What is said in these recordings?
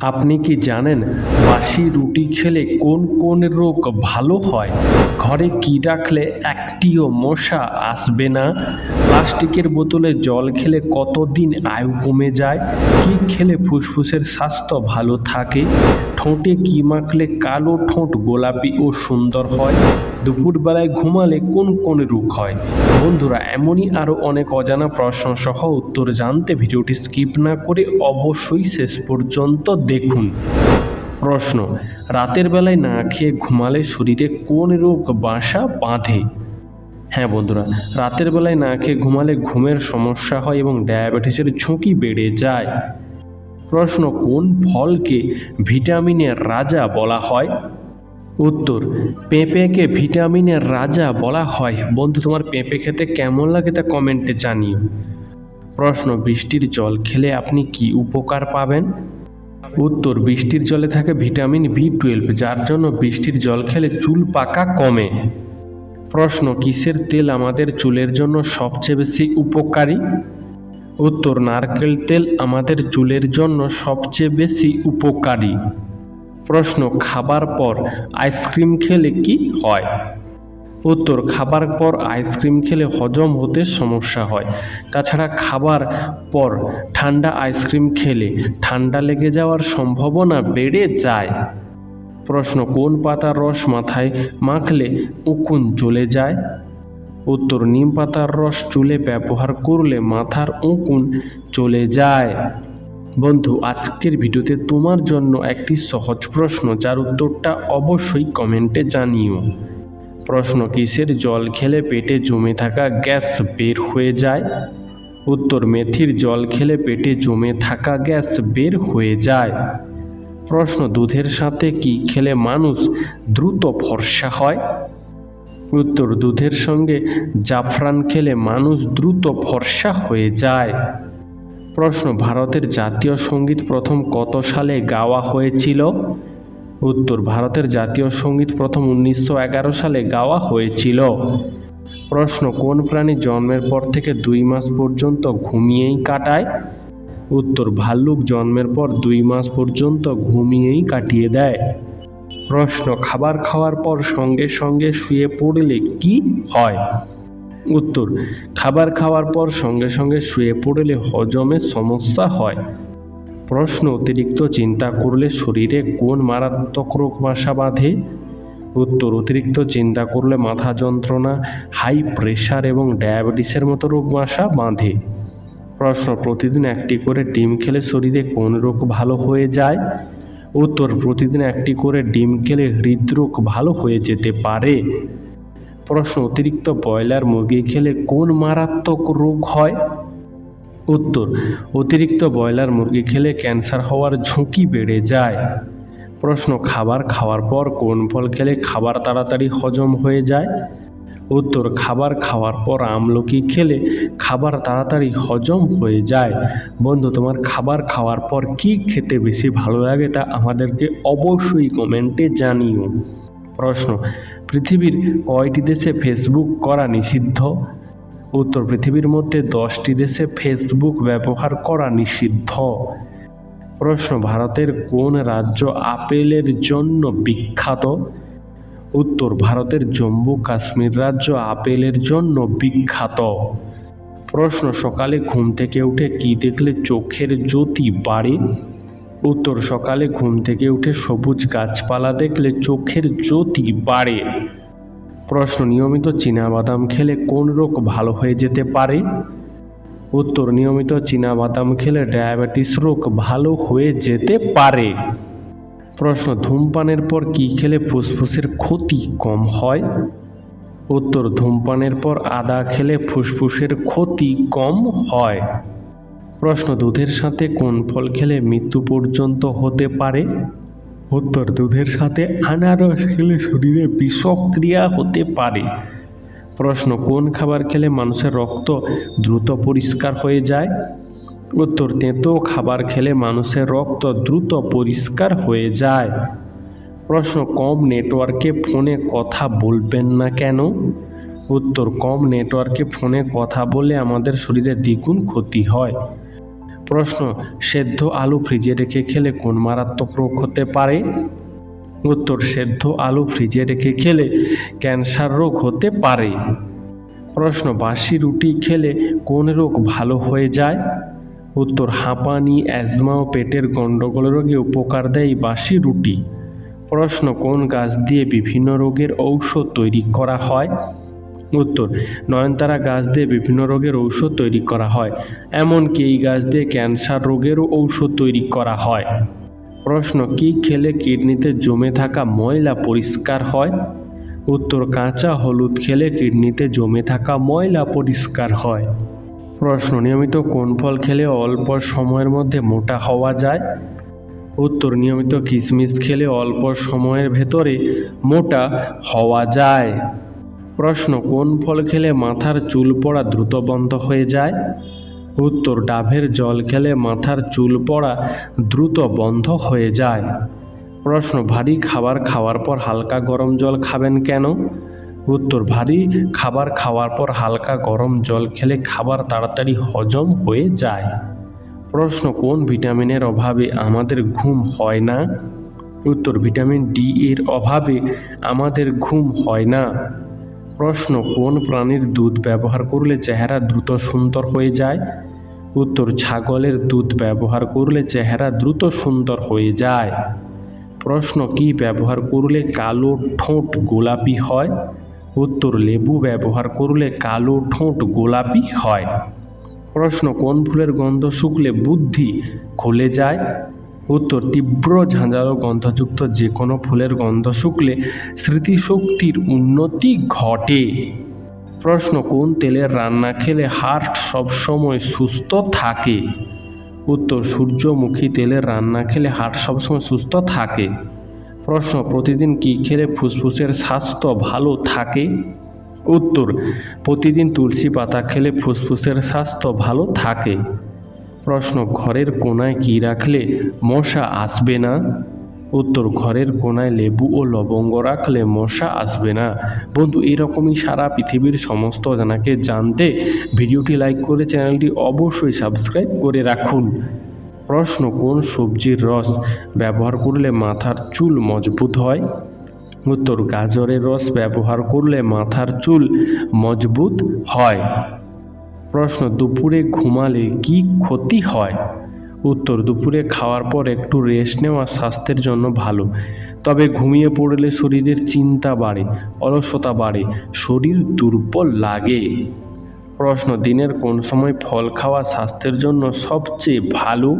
আপনি কি জানেন বাসি রুটি খেলে কোন কোন রোগ ভালো হয়? ঘরে কি রাখলে একটিও মশা আসবে না? প্লাস্টিকের বোতলে জল খেলে কতদিন আয়ু কমে যায়? কি খেলে ফুসফুসের স্বাস্থ্য ভালো থাকে? ঠোঁটে কি মাখলে কালো ঠোঁট গোলাপি ও সুন্দর হয়? দুপুরবেলায় ঘুমালে কোন কোন রোগ হয়? বন্ধুরা, এমনই আরও অনেক অজানা প্রশ্ন সহ উত্তর জানতে ভিডিওটি স্কিপ না করে অবশ্যই শেষ পর্যন্ত দেখুন। প্রশ্ন, রাতের বেলায় না খেয়ে ঘুমালে শরীরে কোন রোগ বাসা বাঁধে? হ্যাঁ বন্ধুরা, রাতের বেলায় না খেয়ে ঘুমালে ঘুমের সমস্যা হয় এবং ডায়াবেটিসের ঝুঁকি বেড়ে যায়। প্রশ্ন, কোন ফলকে ভিটামিনের রাজা বলা হয়? উত্তর, পেঁপেকে ভিটামিনের রাজা বলা হয়। বন্ধু, তোমার পেঁপে খেতে কেমন লাগে তা কমেন্টে জানিও। প্রশ্ন, বৃষ্টির জল খেলে আপনি কি উপকার পাবেন? উত্তর, বৃষ্টির জলে থাকে ভিটামিন বি টুয়েলভ, যার জন্য বৃষ্টির জল খেলে চুল পাকা কমে। প্রশ্ন, কিসের তেল আমাদের চুলের জন্য সবচেয়ে বেশি উপকারী? উত্তর, নারকেল তেল আমাদের চুলের জন্য সবচেয়ে বেশি উপকারী। প্রশ্ন, খাবার পর আইসক্রিম খেলে কি হয়? উত্তর, খাবার পর আইসক্রিম খেলে হজম হতে সমস্যা হয়। তাছাড়া খাবার পর ঠান্ডা আইসক্রিম খেলে ঠান্ডা লেগে যাওয়ার সম্ভাবনা বেড়ে যায়। প্রশ্ন, কোন পাতার রস মাথায় মাখলে উকুন চলে যায়? উত্তর, নিম পাতার রস চুলে ব্যবহার করলে মাথার উকুন চলে যায়। বন্ধু, আজকের ভিডিওতে তোমার জন্য একটি সহজ প্রশ্ন, যার উত্তরটা অবশ্যই কমেন্টে জানিও। প্রশ্ন, কিসের জল খেলে পেটে জমে থাকা গ্যাস বের হয়ে যায়? উত্তর, মেথির জল খেলে পেটে জমে থাকা গ্যাস বের হয়ে যায়। প্রশ্ন, দুধের সাথে কি খেলে মানুষ দ্রুত ফর্সা হয়? উত্তর, দুধের সঙ্গে জাফরান খেলে মানুষ দ্রুত ফর্সা হয়ে যায়। প্রশ্ন, ভারতের জাতীয় সংগীত প্রথম কত সালে গাওয়া হয়েছিল? উত্তর, ভারতের জাতীয় সংগীত প্রথম উনিশশো এগারো সালে গাওয়া হয়েছিল। প্রশ্ন, কোন প্রাণী জন্মের পর থেকে দুই মাস পর্যন্ত ঘুমিয়েই কাটায়? উত্তর, ভাল্লুক জন্মের পর দুই মাস পর্যন্ত ঘুমিয়েই কাটিয়ে দেয়। প্রশ্ন, খাবার খাওয়ার পর সঙ্গে সঙ্গে শুয়ে পড়লে কি হয়? উত্তর, খাবার খাওয়ার পর সঙ্গে সঙ্গে শুয়ে পড়লে হজমে সমস্যা হয়। প্রশ্ন, অতিরিক্ত চিন্তা করলে শরীরে কোন মারাত্মক রোগ বাসা বাঁধে? উত্তর, অতিরিক্ত চিন্তা করলে মাথা যন্ত্রণা, হাই প্রেশার এবং ডায়াবেটিসের মতো রোগ বাসা বাঁধে। প্রশ্ন, প্রতিদিন একটি করে ডিম খেলে শরীরে কোন রোগ ভালো হয়ে যায়? উত্তর, প্রতিদিন একটি করে ডিম খেলে হৃদরোগ ভালো হয়ে যেতে পারে। প্রশ্ন, অতিরিক্ত ব্রয়লার মুরগি খেলে কোন মারাত্মক রোগ হয়? উত্তর, অতিরিক্ত ব্রয়লার মুরগি খেলে ক্যান্সার হওয়ার ঝুঁকি বেড়ে যায়। প্রশ্ন, খাবার খাওয়ার পর কোন ফল খেলে খাবার তাড়াতাড়ি হজম হয়ে যায়? উত্তর, খাবার খাওয়ার পর আমলকি খেলে খাবার তাড়াতাড়ি হজম হয়ে যায়। বন্ধু, তোমার খাবার খাওয়ার পর কি খেতে বেশি ভালো লাগে তা আমাদেরকে অবশ্যই কমেন্টে জানিও। প্রশ্ন পৃথিবীর কয়টি দেশে ফেসবুক করা নিষিদ্ধ? উত্তর পৃথিবীর মধ্যে দশটি দেশে ফেসবুক ব্যবহার করা নিষিদ্ধ। প্রশ্ন, ভারতের কোন রাজ্য আপেলের জন্য বিখ্যাত? উত্তর, ভারতের জম্মু কাশ্মীর রাজ্য আপেলের জন্য বিখ্যাত। প্রশ্ন, সকালে ঘুম থেকে উঠে কি দেখলে চোখের জ্যোতি বাড়ে? উত্তর সকালে ঘুম থেকে উঠে সবুজ গাছপালা দেখলে চোখের জ্যোতি বাড়ে। প্রশ্ন, নিয়মিত বাদাম খেলে কোন রোগ ভালো হয়ে যেতে পারে? উত্তর, নিয়মিত বাদাম খেলে ডায়াবেটিস রোগ ভালো হয়ে যেতে পারে। প্রশ্ন, ধূমপানের পর কি খেলে ফুসফুসের ক্ষতি কম হয়? উত্তর, ধূমপানের পর আদা খেলে ফুসফুসের ক্ষতি কম হয়। প্রশ্ন, দুধের সাথে কোন ফল খেলে মৃত্যু পর্যন্ত হতে পারে? উত্তর, দুধের সাথে আনারস খেলে শরীরে বিষক্রিয়া হতে পারে। প্রশ্ন, কোন খাবার খেলে মানুষের রক্ত দ্রুত পরিষ্কার হয়ে যায়? উত্তর, তেঁতো খাবার খেলে মানুষের রক্ত দ্রুত পরিষ্কার হয়ে যায়। প্রশ্ন, কম নেটওয়ার্কে ফোনে কথা বলবেন না কেন? উত্তর, কম নেটওয়ার্কে ফোনে কথা বলে আমাদের শরীরে দ্বিগুণ ক্ষতি হয়। প্রশ্ন, সেদ্ধ আলু ফ্রিজে রেখে খেলে কোন মারাত্মক রোগ হতে পারে? উত্তর, সেদ্ধ আলু ফ্রিজে রেখে খেলে ক্যান্সার রোগ হতে পারে। প্রশ্ন, বাসি রুটি খেলে কোন রোগ ভালো হয়ে যায়? উত্তর, হাঁপানি, অ্যাজমা ও পেটের গণ্ডগোল রোগে উপকার দেয় বাসি রুটি। প্রশ্ন, কোন গাছ দিয়ে বিভিন্ন রোগের ঔষধ তৈরি করা হয়? উত্তর, নয়নতারা গাছ দিয়ে বিভিন্ন রোগের ঔষধ তৈরি করা হয়, এমনকি এই গাছ দিয়ে ক্যান্সার রোগেরও ঔষধ তৈরি করা হয়। প্রশ্ন, কি খেলে কিডনিতে জমে থাকা ময়লা পরিষ্কার হয়? উত্তর, কাঁচা হলুদ খেলে কিডনিতে জমে থাকা ময়লা পরিষ্কার হয়। প্রশ্ন, নিয়মিত কোন ফল খেলে অল্প সময়ের মধ্যে মোটা হওয়া যায়? উত্তর, নিয়মিত কিশমিশ খেলে অল্প সময়ের ভেতরে মোটা হওয়া যায়। প্রশ্ন, কোন ফল খেলে মাথার চুল পড়া দ্রুত বন্ধ হয়ে যায়? উত্তর ডাবের জল খেলে মাথার চুল পড়া দ্রুত বন্ধ হয়ে যায়। প্রশ্ন, ভারী খাবার খাওয়ার পর হালকা গরম জল খাবেন কেন? উত্তর, ভারী খাবার খাওয়ার পর হালকা গরম জল খেলে খাবার তাড়াতাড়ি হজম হয়ে যায়। প্রশ্ন, কোন ভিটামিনের অভাবে আমাদের ঘুম হয় না? উত্তর, ভিটামিন ডি এর অভাবে আমাদের ঘুম হয় না। প্রশ্ন, কোন প্রাণীর দুধ ব্যবহার করলে চেহারা দ্রুত সুন্দর হয়ে যায়? উত্তর, ছাগলের দুধ ব্যবহার করলে চেহারা দ্রুত সুন্দর হয়ে যায়। প্রশ্ন, কি ব্যবহার করলে কালো ঠোঁট গোলাপি হয়? উত্তর, লেবু ব্যবহার করলে কালো ঠোঁট গোলাপি হয়। প্রশ্ন, কোন ফুলের গন্ধ শুকলে বুদ্ধি খুলে যায়? উত্তর, তীব্র ঝাঁঝালো গন্ধযুক্ত যে কোনো ফুলের গন্ধ শুকলে স্মৃতিশক্তির উন্নতি ঘটে। প্রশ্ন, কোন তেলের রান্না খেলে হার্ট সবসময় সুস্থ থাকে? উত্তর, সূর্যমুখী তেলের রান্না খেলে হার্ট সবসময় সুস্থ থাকে। প্রশ্ন, প্রতিদিন কী খেলে ফুসফুসের স্বাস্থ্য ভালো থাকে? উত্তর, প্রতিদিন তুলসী পাতা খেলে ফুসফুসের স্বাস্থ্য ভালো থাকে। প্রশ্ন, ঘরের কোনায় কী রাখলে মশা আসবে না? উত্তর, ঘরের কোনায় লেবু ও লবঙ্গ রাখলে মশা আসবে না। বন্ধু, এরকমই সারা পৃথিবীর সমস্ত জানাকে জানতে ভিডিওটি লাইক করে চ্যানেলটি অবশ্যই সাবস্ক্রাইব করে রাখুন। প্রশ্ন, কোন সবজির রস ব্যবহার করলে মাথার চুল মজবুত হয়? উত্তর, গাজরের রস ব্যবহার করলে মাথার চুল মজবুত হয়। প্রশ্ন, দুপুরে ঘুমালে কি ক্ষতি হয়? উত্তর, দুপুরে খাওয়ার পর একটু রেস্ট নেওয়া স্বাস্থ্যের জন্য ভালো। তবে ঘুমিয়ে পড়লে শরীরের চিন্তা বাড়ে, অলসতা বাড়ে, শরীর দুর্বল লাগে। প্রশ্ন, দিনের কোন সময় ফল খাওয়া স্বাস্থ্যের জন্য সবচেয়ে ভালো?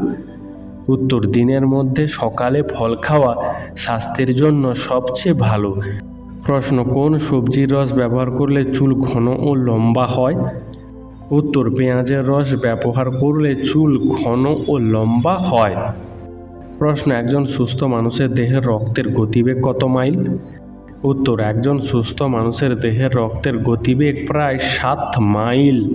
উত্তর, দিনের মধ্যে সকালে ফল খাওয়া স্বাস্থ্যের জন্য সবচেয়ে ভালো। প্রশ্ন, কোন সবজির রস ব্যবহার করলে চুল ঘন ও লম্বা হয়? উত্তর, পেঁয়াজের রস ব্যবহার করলে চুল ঘন ও লম্বা হয়। প্রশ্ন, একজন সুস্থ মানুষের দেহের রক্তের গতিবেগ কত মাইল? উত্তর, একজন সুস্থ মানুষের দেহের রক্তের গতিবেগ প্রায় সাত মাইল।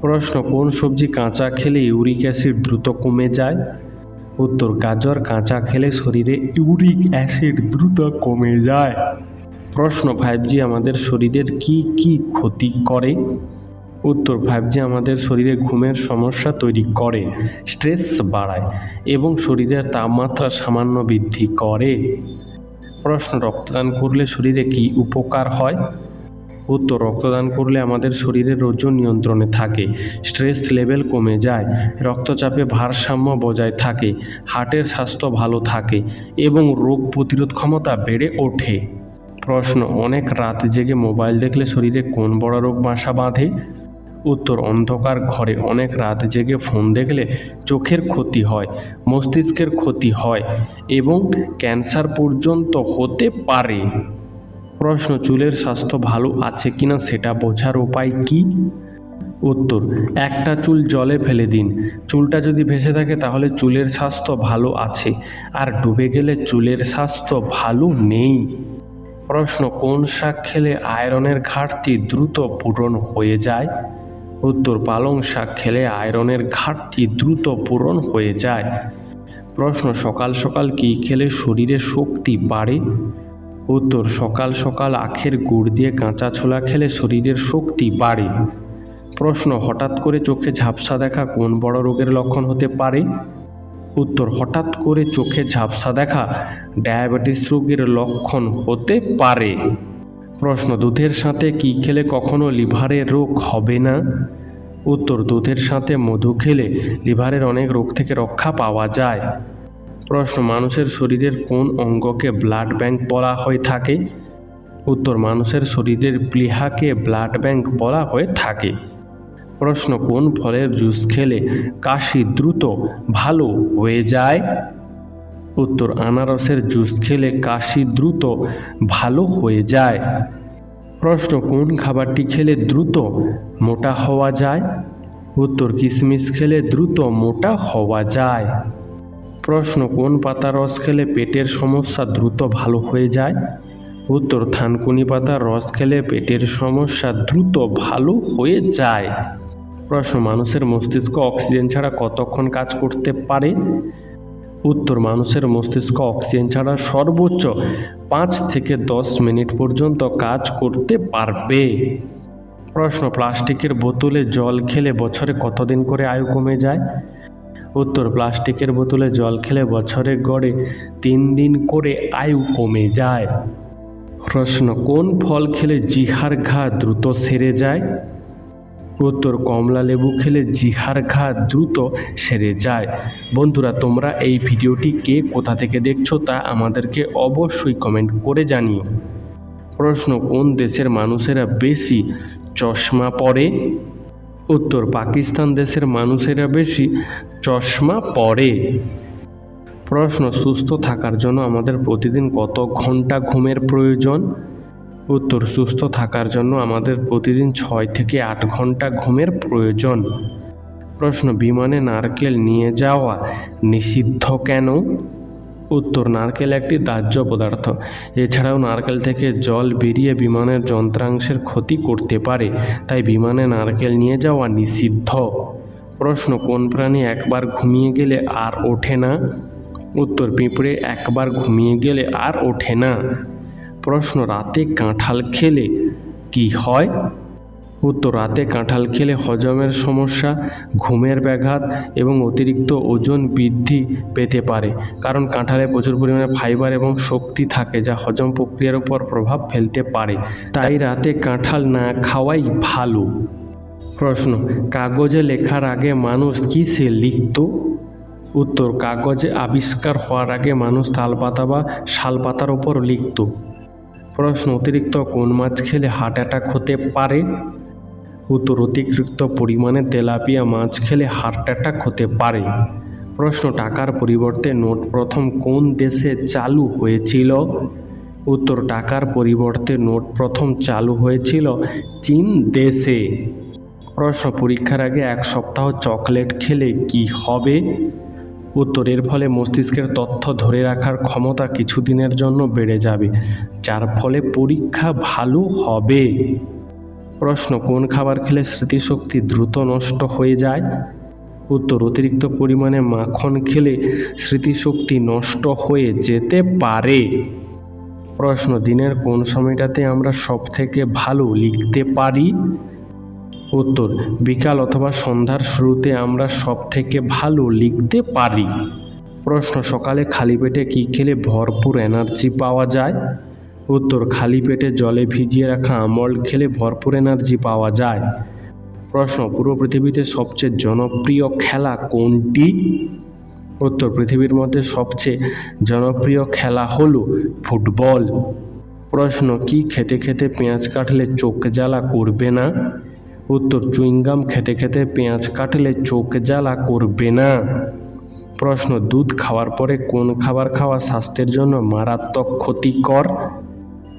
প্রশ্ন, কোন সবজি কাঁচা খেলে ইউরিক অ্যাসিড দ্রুত কমে যায়? উত্তর, গাজর কাঁচা খেলে শরীরে ইউরিক অ্যাসিড দ্রুত কমে যায়। প্রশ্ন, ফাইভ জি আমাদের শরীরের কি কি ক্ষতি করে? উত্তর ফাইভ জি আমাদের শরীরে ঘুমের সমস্যা তৈরি করে স্ট্রেস বাড়ায় এবং শরীরের তাপমাত্রা সামান্য বৃদ্ধি করে। প্রশ্ন, রক্তদান করলে শরীরে কি উপকার হয়? উত্তর, রক্তদান করলে আমাদের শরীরের ওজন নিয়ন্ত্রণে থাকে স্ট্রেস লেভেল কমে যায়, রক্তচাপে ভারসাম্য বজায় থাকে, হার্টের স্বাস্থ্য ভালো থাকে এবং রোগ প্রতিরোধ ক্ষমতা বেড়ে ওঠে। প্রশ্ন, অনেক রাত জেগে মোবাইল দেখলে শরীরে কোন বড় রোগ বাসা বাঁধে? উত্তর অন্ধকার ঘরে অনেক রাত জেগে ফোন দেখলে চোখের ক্ষতি হয়, মস্তিষ্কের ক্ষতি হয় এবং ক্যান্সার পর্যন্ত হতে পারে। প্রশ্ন, চুলের স্বাস্থ্য ভালো আছে কিনা সেটা বোঝার উপায় কি? উত্তর, একটা চুল জলে ফেলে দিন। চুলটা যদি ভেসে থাকে তাহলে চুলের স্বাস্থ্য ভালো আছে, আর ডুবে গেলে চুলের স্বাস্থ্য ভালো নেই। প্রশ্ন, কোন শাক খেলে আয়রনের ঘাটতি দ্রুত পূরণ হয়ে যায়? উত্তর পালং শাক খেলে আয়রনের ঘাটতি দ্রুত পূরণ হয়ে যায়। প্রশ্ন, সকাল সকাল কী খেলে শরীরে শক্তি বাড়ে? উত্তর, সকাল সকাল আখের গুড় দিয়ে কাঁচা ছোলা খেলে শরীরের শক্তি বাড়ে। প্রশ্ন, হঠাৎ করে চোখে ঝাপসা দেখা কোন বড় রোগের লক্ষণ হতে পারে? উত্তর, হঠাৎ করে চোখে ঝাপসা দেখা ডায়াবেটিস রোগের লক্ষণ হতে পারে। প্রশ্ন, দুধের সাথে কি খেলে কখনো লিভারের রোগ হবে না? উত্তর, দুধের সাথে মধু খেলে লিভারের অনেক রোগ থেকে রক্ষা পাওয়া যায়। প্রশ্ন, মানুষের শরীরের কোন অঙ্গকে ব্লাড ব্যাংক বলা হয়ে থাকে? উত্তর, মানুষের শরীরের প্লীহাকে ব্লাড ব্যাংক বলা হয়ে থাকে। প্রশ্ন, কোন ফলের জুস খেলে কাশি দ্রুত ভালো হয়ে যায়? উত্তর, আনারসের জুস খেলে কাশি দ্রুত ভালো হয়ে যায়। প্রশ্ন, কোন খাবারটি খেলে দ্রুত মোটা হওয়া যায়? উত্তর কিশমিশ খেলে দ্রুত মোটা হওয়া যায়। প্রশ্ন, কোন পাতার রস খেলে পেটের সমস্যা দ্রুত ভালো হয়ে যায়? উত্তর, থানকুনি পাতার রস খেলে পেটের সমস্যা দ্রুত ভালো হয়ে যায়। প্রশ্ন, মানুষের মস্তিষ্ক অক্সিজেন ছাড়া কতক্ষণ কাজ করতে পারে? উত্তর মানুষের মস্তিষ্ক অক্সিজেন ছাড়া সর্বোচ্চ পাঁচ থেকে দশ মিনিট পর্যন্ত কাজ করতে পারবে। প্রশ্ন, প্লাস্টিকের বোতলে জল খেলে বছরে কতদিন করে আয়ু কমে যায়? উত্তর, প্লাস্টিকের বোতলে জল খেলে বছরে গড়ে তিন দিন করে আয়ু কমে যায়। প্রশ্ন, কোন ফল খেলে জিহার ঘা দ্রুত সেরে যায়? উত্তর কমলা লেবু খেলে জিহার ঘা দ্রুত সেরে যায়। বন্ধুরা, তোমরা এই ভিডিওটি কে কোথা থেকে দেখছ তা আমাদেরকে অবশ্যই কমেন্ট করে জানিও। প্রশ্ন, কোন দেশের মানুষেরা বেশি চশমা পরে? উত্তর, পাকিস্তান দেশের মানুষেরা বেশি চশমা পরে। প্রশ্ন, সুস্থ থাকার জন্য আমাদের প্রতিদিন কত ঘণ্টা ঘুমের প্রয়োজন? উত্তর, সুস্থ থাকার জন্য আমাদের প্রতিদিন ছয় থেকে আট ঘণ্টা ঘুমের প্রয়োজন। প্রশ্ন, বিমানে নারকেল নিয়ে যাওয়া নিষিদ্ধ কেন? উত্তর, নারকেল একটি দাহ্য পদার্থ। এছাড়াও নারকেল থেকে জল বেরিয়ে বিমানের যন্ত্রাংশের ক্ষতি করতে পারে, তাই বিমানে নারকেল নিয়ে যাওয়া নিষিদ্ধ। প্রশ্ন, কোন প্রাণী একবার ঘুমিয়ে গেলে আর ওঠে না? উত্তর, পিঁপড়ে একবার ঘুমিয়ে গেলে আর ওঠে না। প্রশ্ন, রাতে কাঁঠাল খেলে কি হয়? উত্তর, রাতে কাঁঠাল খেলে হজমের সমস্যা, ঘুমের ব্যাঘাত এবং অতিরিক্ত ওজন বৃদ্ধি পেতে পারে, কারণ কাঁঠালে প্রচুর পরিমাণে ফাইবার এবং শক্তি থাকে যা হজম প্রক্রিয়ার উপর প্রভাব ফেলতে পারে। তাই রাতে কাঁঠাল না খাওয়াই ভালো। প্রশ্ন, কাগজে লেখার আগে মানুষ কিসে লিখত? উত্তর, কাগজে আবিষ্কার হওয়ার আগে মানুষ তালপাতা বা শালপাতার উপর লিখত। প্রশ্ন, অতিরিক্ত কোন মাছ খেলে হার্ট অ্যাটাক হতে পারে? উত্তর, অতিরিক্ত পরিমাণে তেলাপিয়া মাছ খেলে হার্ট অ্যাটাক হতে পারে। প্রশ্ন, টাকার পরিবর্তে নোট প্রথম কোন দেশে চালু হয়েছিল? উত্তর, টাকার পরিবর্তে নোট প্রথম চালু হয়েছিল চীন দেশে। প্রশ্ন, পরীক্ষার আগে এক সপ্তাহ চকলেট খেলে কি হবে? উত্তরের ফলে মস্তিষ্কের তথ্য ধরে রাখার ক্ষমতা কিছুদিনের জন্য বেড়ে যাবে, যার ফলে পরীক্ষা ভালো হবে। প্রশ্ন, কোন খাবার খেলে স্মৃতিশক্তি দ্রুত নষ্ট হয়ে যায়? উত্তর, অতিরিক্ত পরিমাণে মাখন খেলে স্মৃতিশক্তি নষ্ট হয়ে যেতে পারে। প্রশ্ন, দিনের কোন সময়টাতে আমরা সব থেকে ভালো লিখতে পারি? উত্তর, বিকাল অথবা সন্ধ্যার শুরুতে আমরা সব থেকে ভালো লিখতে পারি। প্রশ্ন, সকালে খালি পেটে কী খেলে ভরপুর এনার্জি পাওয়া যায়? উত্তর, খালি পেটে জলে ভিজিয়ে রাখা আমল খেলে ভরপুর এনার্জি পাওয়া যায়। প্রশ্ন, পুরো পৃথিবীতে সবচেয়ে জনপ্রিয় খেলা কোনটি? উত্তর, পৃথিবীর মধ্যে সবচেয়ে জনপ্রিয় খেলা হলো ফুটবল। প্রশ্ন, কি খেতে খেতে পেঁয়াজ কাটলে চোখ জ্বালা করবে না? উত্তর চুইংগাম খেতে খেতে পেঁয়াজ কাটলে চোখ জ্বালা করবে না। প্রশ্ন, দুধ খাওয়ার পরে কোন খাবার খাওয়া স্বাস্থ্যের জন্য মারাত্মক ক্ষতিকর?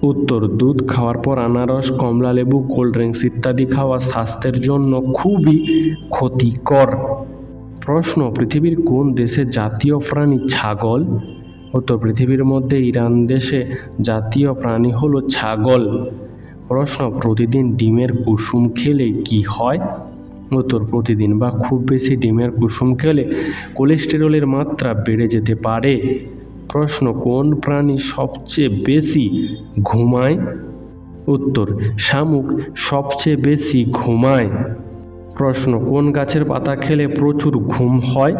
উত্তর, দুধ খাওয়ার পর আনারস, কমলা লেবু, কোল্ড ড্রিঙ্কস ইত্যাদি খাওয়া স্বাস্থ্যের জন্য খুবই ক্ষতিকর। প্রশ্ন, পৃথিবীর কোন দেশে জাতীয় প্রাণী ছাগল? উত্তর, পৃথিবীর মধ্যে ইরান দেশে জাতীয় প্রাণী হলো ছাগল। প্রশ্ন, প্রতিদিন ডিমের কুসুম খেলে কি হয়? উত্তর, প্রতিদিন বা খুব বেশি ডিমের কুসুম খেলে কোলেস্টেরলের মাত্রা বেড়ে যেতে পারে। প্রশ্ন, কোন প্রাণী সবচেয়ে বেশি ঘুমায়? উত্তর, শামুক সবচেয়ে বেশি ঘুমায়। প্রশ্ন, কোন গাছের পাতা খেলে প্রচুর ঘুম হয়?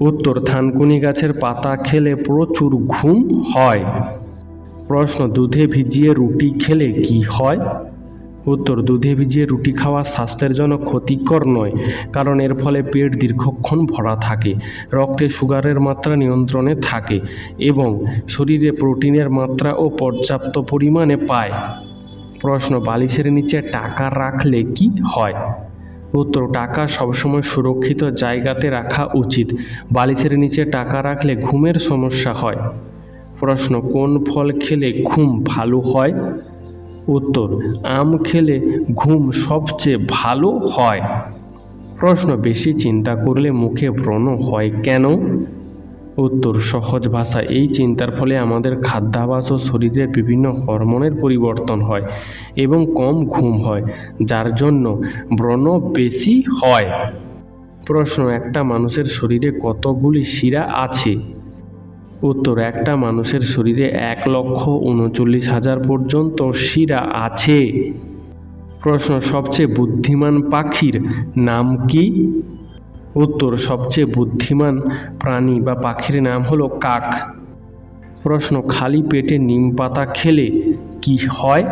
উত্তর, থানকুনি গাছের পাতা খেলে প্রচুর ঘুম হয়। প্রশ্ন, দুধে ভিজিয়ে রুটি খেলে কি হয়? উত্তর, দুধে ভিজিয়ে রুটি খাওয়া স্বাস্থ্যের জন্য ক্ষতিকর নয়, কারণ এর ফলে পেট দীর্ঘক্ষণ ভরা থাকে, রক্তে সুগারের মাত্রা নিয়ন্ত্রণে থাকে এবং শরীরে প্রোটিনের মাত্রা ও পর্যাপ্ত পরিমাণে পায়। প্রশ্ন, বালিশের নিচে টাকা রাখলে কি হয়? উত্তর, টাকা সবসময় সুরক্ষিত জায়গাতে রাখা উচিত, বালিশের নিচে টাকা রাখলে ঘুমের সমস্যা হয়। প্রশ্ন, কোন ফল খেলে ঘুম ভালো হয়? উত্তর, আম খেলে ঘুম সবচেয়ে ভালো হয়। প্রশ্ন, বেশি চিন্তা করলে মুখে ব্রণ হয় কেন? উত্তর, সহজ ভাষা, এই চিন্তার ফলে আমাদের খাদ্যাভ্যাস ও শরীরের বিভিন্ন হরমোনের পরিবর্তন হয় এবং কম ঘুম হয়, যার জন্য ব্রণ বেশি হয়। প্রশ্ন, একটা মানুষের শরীরে কতগুলি শিরা আছে? উত্তর, একটা মানুষের শরীরে এক লক্ষ উনচল্লিশ হাজার পর্যন্ত শিরা আছে। প্রশ্ন, সবচেয়ে বুদ্ধিমান পাখির নাম কি? উত্তর, সবচেয়ে বুদ্ধিমান প্রাণী বা পাখির নাম হলো কাক। প্রশ্ন, খালি পেটে নিম পাতা খেলে কি হয়?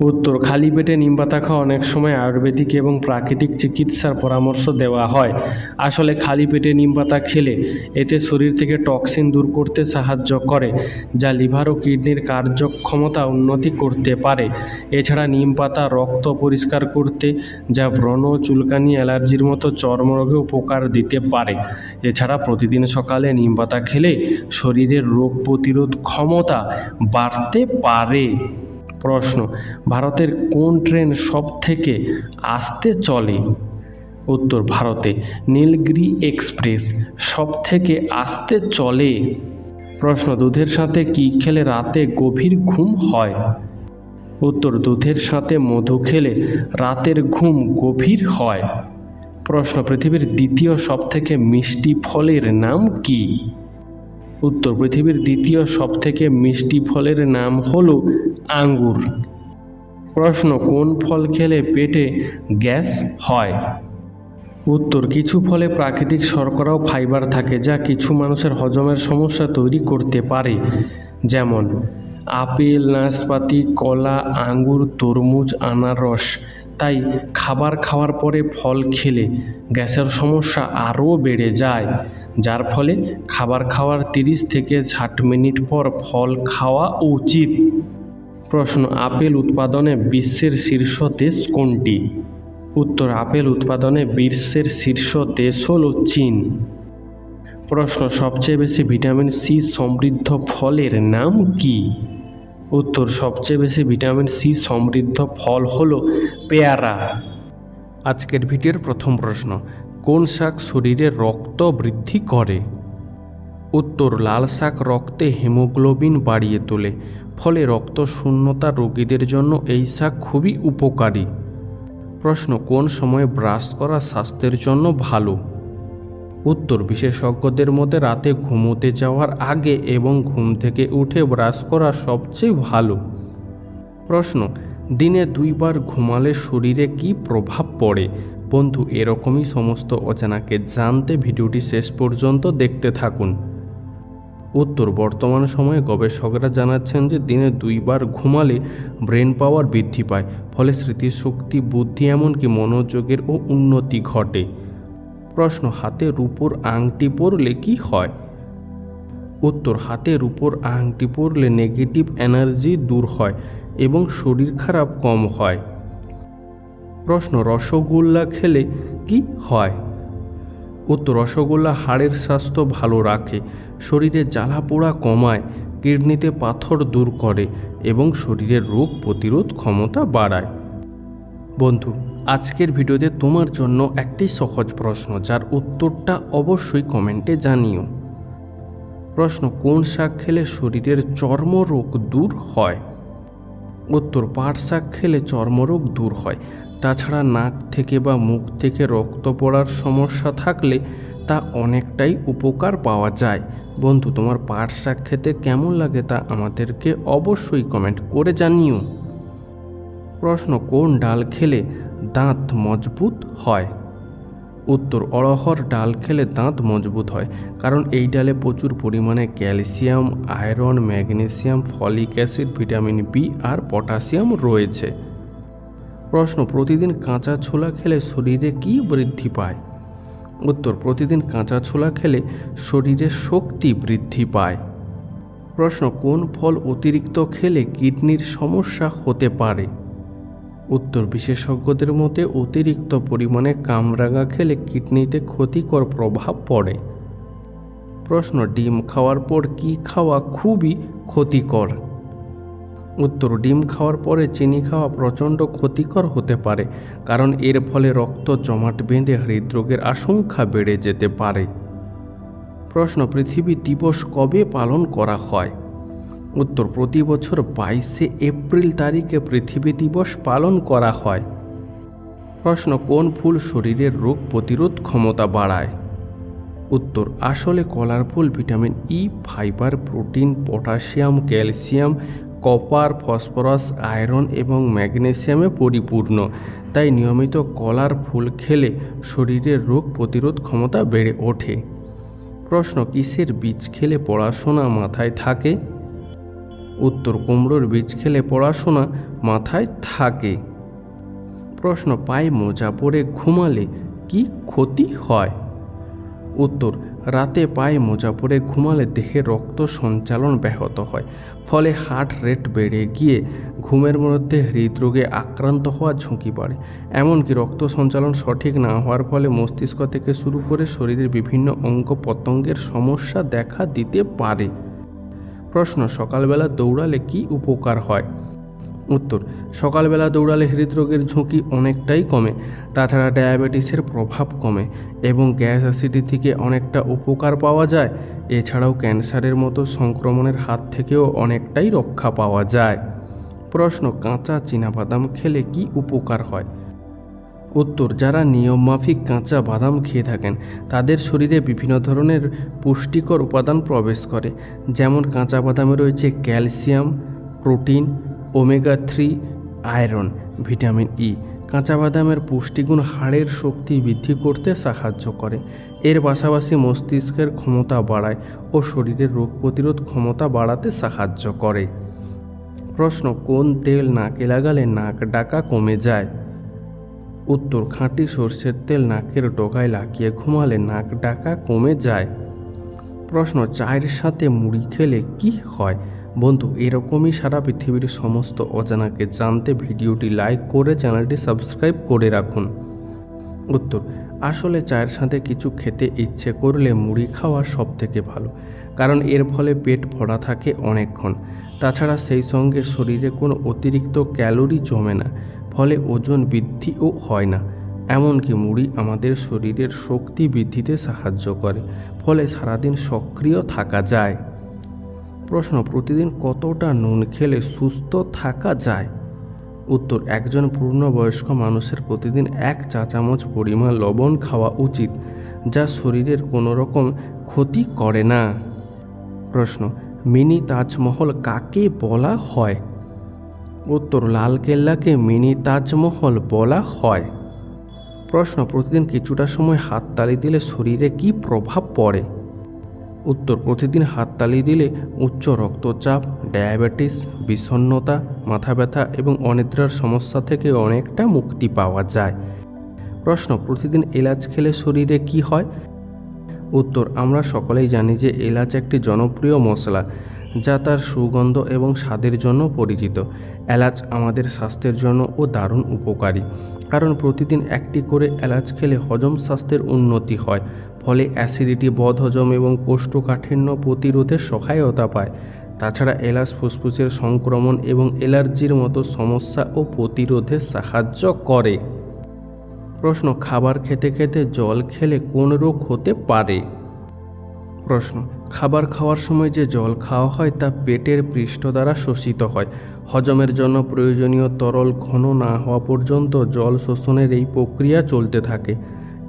উত্তর, খালি পেটে নিম পাতা খাওয়া অনেক সময় আয়ুর্বেদিক এবং প্রাকৃতিক চিকিৎসার পরামর্শ দেওয়া হয়। আসলে খালি পেটে নিম পাতা খেলে এতে শরীর থেকে টক্সিন দূর করতে সাহায্য করে, যা লিভার ও কিডনির কার্যক্ষমতা উন্নতি করতে পারে। এছাড়া নিম পাতা রক্ত পরিষ্কার করতে, যা ব্রণ চুলকানি অ্যালার্জির মতো চর্মরোগে উপকার দিতে পারে। এছাড়া প্রতিদিন সকালে নিম পাতা খেলে শরীরের রোগ প্রতিরোধ ক্ষমতা বাড়তে পারে। প্রশ্ন, ভারতের কোন ট্রেন সব থেকে আস্তে চলে? উত্তর, ভারতে। নীলগিরি এক্সপ্রেস সব থেকে আস্তে চলে? প্রশ্ন, দুধের সাথে কি খেলে রাতে গভীর ঘুম হয়? উত্তর, দুধের সাথে মধু খেলে রাতের ঘুম গভীর হয়। প্রশ্ন, পৃথিবীর দ্বিতীয় সবথেকে মিষ্টি ফলের নাম কি? উত্তর পৃথিবীর দ্বিতীয় সবথেকে মিষ্টি ফলের নাম হল আঙ্গুর। প্রশ্ন, কোন ফল খেলে পেটে গ্যাস হয়? উত্তর, কিছু ফলে প্রাকৃতিক শর্করা ও ফাইবার থাকে যা কিছু মানুষের হজমের সমস্যা তৈরি করতে পারে। যেমন, আপেল, নাশপাতি, কলা, আঙ্গুর, তরমুজ, আনারস। তাই খাবার খাওয়ার পরে ফল খেলে গ্যাসের সমস্যা আরও বেড়ে যায়। যার ফলে খাবার খাওয়ার তিরিশ থেকে ষাট মিনিট পর ফল খাওয়া উচিত। প্রশ্ন, আপেল উৎপাদনে বিশ্বের শীর্ষ দেশ কোনটি? উত্তর, আপেল উৎপাদনে বিশ্বের শীর্ষ দেশ হল চীন। প্রশ্ন, সবচেয়ে বেশি ভিটামিন সি সমৃদ্ধ ফলের নাম কি? উত্তর, সবচেয়ে বেশি ভিটামিন সি সমৃদ্ধ ফল হলো পেয়ারা। আজকের ভিডিওর প্রথম প্রশ্ন কোন শাক শরীরে রক্ত বৃদ্ধি করে? উত্তর, লাল শাক রক্তে হিমোগ্লোবিন বাড়িয়ে তোলে, ফলে রক্ত শূন্যতা রোগীদের জন্য এই শাক খুবই উপকারী। প্রশ্ন, কোন সময়ে ব্রাশ করা স্বাস্থ্যের জন্য ভালো? উত্তর, বিশেষজ্ঞদের মধ্যে রাতে ঘুমোতে যাওয়ার আগে এবং ঘুম থেকে উঠে ব্রাশ করা সবচেয়ে ভালো। প্রশ্ন, দিনে দুইবার ঘুমালে শরীরে কি প্রভাব পড়ে? বন্ধু, এরকমই সমস্ত অজানাকে জানতে ভিডিওটি শেষ পর্যন্ত দেখতে থাকুন। উত্তর, বর্তমান সময়ে গবেষকরা জানাচ্ছেন যে দিনে দুইবার ঘুমালে ব্রেন পাওয়ার বৃদ্ধি পায়, ফলে স্মৃতিশক্তি, বুদ্ধি, এমনকি মনোযোগের ও উন্নতি ঘটে। প্রশ্ন, হাতে রূপোর আংটি পরলে কি হয়? উত্তর, হাতে রূপোর আংটি পরলে নেগেটিভ এনার্জি দূর হয় এবং শরীর খারাপ কম হয়। প্রশ্ন, রসগোল্লা খেলে কি হয়? উত্তর, রসগোল্লা হাড়ের স্বাস্থ্য ভালো রাখে, শরীরে জ্বালা পোড়া কমায়, কিডনিতে পাথর দূর করে এবং শরীরের রোগ প্রতিরোধ ক্ষমতা বাড়ায়। বন্ধু, আজকের ভিডিওতে তোমার জন্য একটি সহজ প্রশ্ন, যার উত্তরটা অবশ্যই কমেন্টে জানিও। প্রশ্ন, কোন শাক খেলে শরীরের চর্মরোগ দূর হয়? উত্তর, পাট শাক খেলে চর্মরোগ দূর হয়। তাছাড়া নাক থেকে বা মুখ থেকে রক্ত পড়ার সমস্যা থাকলে তা অনেকটাই উপকার পাওয়া যায়। বন্ধু, তোমার পাট শাক খেতে কেমন লাগে তা আমাদেরকে অবশ্যই কমেন্ট করে জানিও। প্রশ্ন, কোন ডাল খেলে দাঁত মজবুত হয়? উত্তর, অড়হর ডাল খেলে দাঁত মজবুত হয়, কারণ এই ডালে প্রচুর পরিমাণে calcium, iron, magnesium, folic acid, vitamin B আর পটাশিয়াম রয়েছে। প্রশ্ন, প্রতিদিন কাঁচা ছোলা খেলে শরীরে কি বৃদ্ধি পায়? উত্তর, প্রতিদিন কাঁচা ছোলা খেলে শরীরে শক্তি বৃদ্ধি পায়। প্রশ্ন, কোন ফল অতিরিক্ত খেলে কিডনির সমস্যা হতে পারে? উত্তর, বিশেষজ্ঞদের মতে অতিরিক্ত পরিমাণে কামরাঙা খেলে কিডনিতে ক্ষতিকর প্রভাব পড়ে। প্রশ্ন, ডিম খাওয়ার পর কি খাওয়া খুবই ক্ষতিকর? উত্তর ডিম খাওয়ার পরে চিনি খাওয়া প্রচণ্ড ক্ষতিকর হতে পারে, কারণ এর ফলে রক্ত, জমাট বেঁধে হৃদরোগের আশঙ্কা বেড়ে যেতে পারে। প্রশ্ন, পৃথিবী দিবস কবে পালন করা হয়? উত্তর, প্রতি বছর বাইশে এপ্রিল তারিখে পৃথিবী দিবস পালন করা হয়। প্রশ্ন, কোন ফুল শরীরের রোগ প্রতিরোধ ক্ষমতা বাড়ায়? উত্তর, আসলে কলার ফুল vitamin E, fibre, protein, potassium, calcium copper, phosphorus, iron এবং ম্যাগনেসিয়ামে পরিপূর্ণ। তাই নিয়মিত কলার ফুল খেলে শরীরের রোগ প্রতিরোধ ক্ষমতা বেড়ে ওঠে। প্রশ্ন, কিসের বীজ খেলে পড়াশোনা মাথায় থাকে? উত্তর, কুমড়োর বীজ খেলে পড়াশোনা মাথায় থাকে। প্রশ্ন, পায়ে মোজা পরে ঘুমালে কি ক্ষতি হয়? উত্তর রাতে পায়ে মোজা পরে ঘুমালে দেহে রক্ত সঞ্চালন ব্যাহত হয়। ফলে হার্ট রেট বেড়ে গিয়ে ঘুমের মধ্যে হৃদরোগে আক্রান্ত হওয়ার ঝুঁকি বাড়ে। এমনকি রক্ত সঞ্চালন সঠিক না হওয়ার ফলে মস্তিষ্ক থেকে শুরু করে শরীরের বিভিন্ন অঙ্গ প্রত্যঙ্গের সমস্যা দেখা দিতে পারে। প্রশ্ন, সকালবেলা দৌড়ালে কি উপকার হয়? উত্তর। সকালবেলা দৌড়ালে হৃদরোগের ঝুঁকি অনেকটাই কমে, তাছাড়া ডায়াবেটিসের প্রভাব কমে এবং গ্যাস অ্যাসিডি থেকে অনেকটা উপকার পাওয়া যায়। এছাড়াও ক্যান্সারের মতো সংক্রমণের হাত থেকেও অনেকটাই রক্ষা পাওয়া যায়। প্রশ্ন, কাঁচা চীনাবাদাম খেলে কি উপকার হয়? উত্তর, যারা নিয়মমাফিক কাঁচা বাদাম খেয়ে থাকেন, তাদের শরীরে বিভিন্ন ধরনের পুষ্টিকর উপাদান প্রবেশ করে, যেমন কাঁচা বাদামে রয়েছে calcium, protein omega three iron, vitamin E. কাঁচা বাদামের পুষ্টিগুণ হাড়ের শক্তি বৃদ্ধি করতে সাহায্য করে। এর পাশাপাশি মস্তিষ্কের ক্ষমতা বাড়ায় ও শরীরের রোগ প্রতিরোধ ক্ষমতা বাড়াতে সাহায্য করে। প্রশ্ন, কোন তেল নাকে লাগালে নাক ডাকা কমে যায়? উত্তর, খাঁটি সর্ষের তেল নাকের ডগায় লাগিয়ে ঘুমালে নাক ডাকা কমে যায়। প্রশ্ন, চায়ের সাথে মুড়ি খেলে কি হয়? বন্ধু, এরকমই সারা পৃথিবীর সমস্ত অজানাকে জানতে ভিডিওটি লাইক করে চ্যানেলটি সাবস্ক্রাইব করে রাখুন। উত্তর, আসলে চায়ের সাথে কিছু খেতে ইচ্ছে করলে মুড়ি খাওয়া সব থেকে ভালো, কারণ এর ফলে পেট ভরা থাকে অনেকক্ষণ। তাছাড়া সেই সঙ্গে শরীরে কোনো অতিরিক্ত ক্যালোরি জমে না, ফলে ওজন বৃদ্ধিও হয় না। এমনকি মুড়ি আমাদের শরীরের শক্তি বৃদ্ধিতে সাহায্য করে, ফলে সারাদিন সক্রিয় থাকা যায়। প্রশ্ন, প্রতিদিন কতটা নুন খেলে সুস্থ থাকা যায়? উত্তর, একজন পূর্ণবয়স্ক মানুষের প্রতিদিন এক চা চামচ পরিমাণ লবণ খাওয়া উচিত, যা শরীরের কোনো রকম ক্ষতি করে না। প্রশ্ন, মিনি তাজমহল কাকে বলা হয়? উত্তর লালকেল্লাকে মিনি তাজমহল বলা হয়। প্রশ্ন, প্রতিদিন কিছুটা সময় হাততালি দিলে শরীরে কি প্রভাব পড়ে? উত্তর প্রতিদিন হাততালি দিলে উচ্চ রক্তচাপ, ডায়াবেটিস, বিষণ্ণতা, মাথা ব্যথা এবং অনিদ্রার সমস্যা থেকে অনেকটা মুক্তি পাওয়া যায়। প্রশ্ন, প্রতিদিন এলাচ খেলে শরীরে কি হয়? উত্তর, আমরা সকলেই জানি যে এলাচ একটি জনপ্রিয় মশলা, যা তার সুগন্ধ এবং স্বাদের জন্য পরিচিত। এলাচ আমাদের স্বাস্থ্যের জন্য ও দারুণ উপকারী, কারণ প্রতিদিন একটি করে এলাচ খেলে হজম স্বাস্থ্যের উন্নতি হয়। ফলে অ্যাসিডিটি, বদহজম এবং কোষ্ঠকাঠিন্য প্রতিরোধে সহায়তা পায়। তাছাড়া এলাচ, ফুসফুসের সংক্রমণ এবং অ্যালার্জির মতো সমস্যা ও প্রতিরোধে সাহায্য করে। প্রশ্ন, খাবার খেতে খেতে জল খেলে কোন রোগ হতে পারে? প্রশ্ন, খাবার খাওয়ার সময় যে জল খাওয়া হয় তা পেটের পৃষ্ঠ দ্বারা শোষিত হয়। হজমের জন্য প্রয়োজনীয় তরল ঘন না হওয়া পর্যন্ত জল শোষণের এই প্রক্রিয়া চলতে থাকে।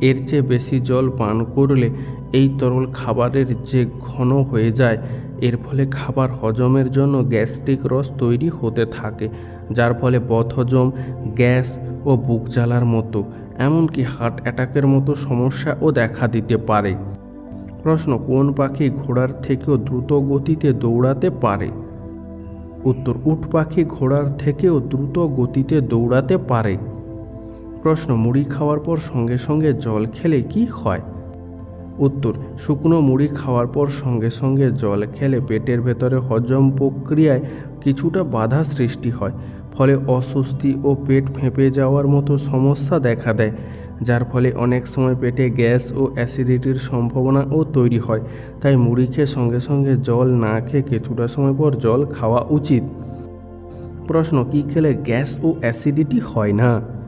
এর চেয়ে বেশি জল পান করলে এই তরল খাবারের যে ঘন হয়ে যায়, এর ফলে খাবার হজমের জন্য গ্যাস্ট্রিক রস তৈরি হতে থাকে, যার ফলে বদহজম, গ্যাস ও বুক জ্বালার মতো, এমনকি হার্ট অ্যাটাকের মতো সমস্যাও দেখা দিতে পারে। প্রশ্ন, কোন পাখি ঘোড়ার থেকেও দ্রুত গতিতে দৌড়াতে পারে? উত্তর, উট পাখি ঘোড়ার থেকেও দ্রুত গতিতে দৌড়াতে পারে। প্রশ্ন মুড়ি খাওয়ার পর সঙ্গে সঙ্গে জল খেলে কি হয়? উত্তর, শুকনো মুড়ি খাওয়ার পর সঙ্গে সঙ্গে জল খেলে পেটের ভেতরে হজম প্রক্রিয়ায় কিছুটা বাধা সৃষ্টি হয়, ফলে অস্বস্তি ও পেট ফেঁপে যাওয়ার মতো সমস্যা দেখা দেয়, যার ফলে অনেক সময় পেটে গ্যাস ও অ্যাসিডিটির সম্ভাবনাও তৈরি হয়। তাই মুড়ি খেয়ে সঙ্গে সঙ্গে জল না খেয়ে কিছুটা সময় পর জল খাওয়া উচিত। প্রশ্ন, কী খেলে গ্যাস ও অ্যাসিডিটি হয় না?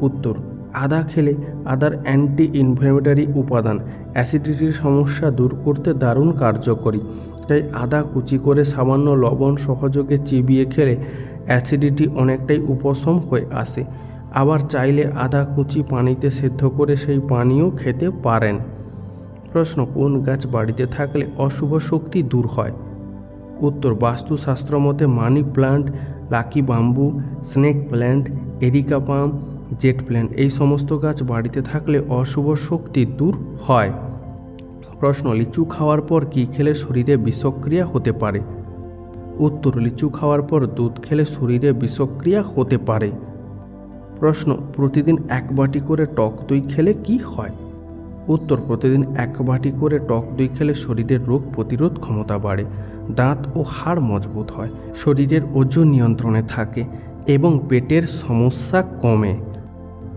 উত্তর, আদা খেলে আদার অ্যান্টি ইনফ্লেমেটারি উপাদান অ্যাসিডিটির সমস্যা দূর করতে দারুণ কার্যকরী। তাই আদা কুচি করে সামান্য লবণ সহযোগে চিবিয়ে খেলে অ্যাসিডিটি অনেকটাই উপশম হয়ে আসে। আবার চাইলে আদা কুচি পানিতে সেদ্ধ করে সেই পানিও খেতে পারেন। প্রশ্ন, কোন গাছ বাড়িতে থাকলে অশুভ শক্তি দূর হয়? উত্তর, বাস্তুশাস্ত্র মতে money plant, lucky bamboo snake plant areca palm jade plant এই সমস্ত গাছ বাড়িতে থাকলে অশুভ শক্তি দূর হয়। প্রশ্ন, লিচু খাওয়ার পর কী খেলে শরীরে বিষক্রিয়া হতে পারে? উত্তর, লিচু খাওয়ার পর দুধ খেলে শরীরে বিষক্রিয়া হতে পারে। প্রশ্ন, প্রতিদিন এক বাটি করে টক দই খেলে কি হয়? উত্তর, প্রতিদিন এক বাটি করে টক দই খেলে শরীরের রোগ প্রতিরোধ ক্ষমতা বাড়ে, দাঁত ও হাড় মজবুত হয়, শরীরের ওজন নিয়ন্ত্রণে থাকে এবং পেটের সমস্যা কমে।